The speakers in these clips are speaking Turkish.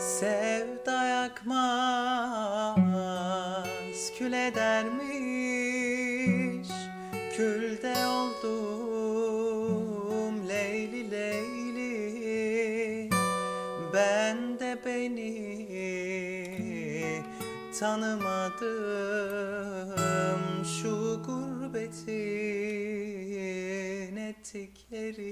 Sevda yakmaz kül edermiş. Külde oldum Leyli Leyli. Ben de beni tanımadım. Şu gurbetin ettikleri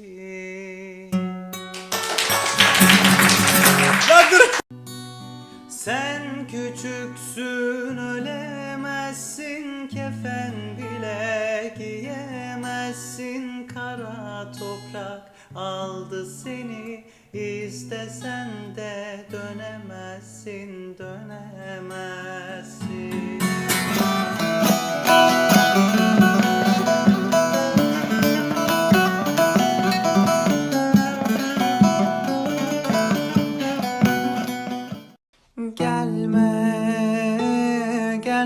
küçüksün ölemezsin kefen bile giyemezsin. Kara toprak aldı seni istesen de dönemezsin dönemezsin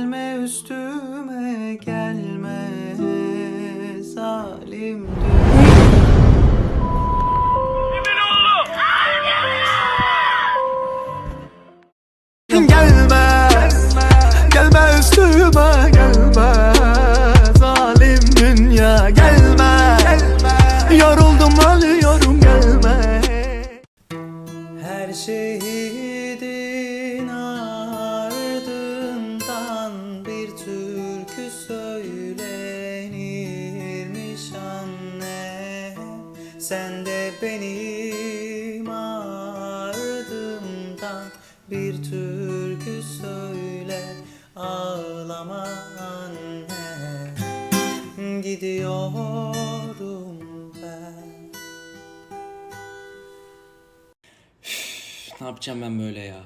Gelme, gelme üstüme gelme zalim Gelme, gelme üstüme gelme Zalim dünya. Gelme, Yoruldum ölüyorum gelme. Her şehidin Sen de benim ardımdan bir türkü söyle. Ağlama anne Gidiyorum ben. Ne yapacağım ben böyle ya?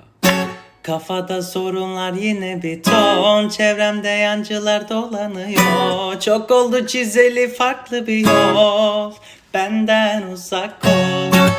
Kafada sorunlar yine bir ton. Çevremde yancılar dolanıyor. Çok oldu çizeli farklı bir yol benden uzak ol.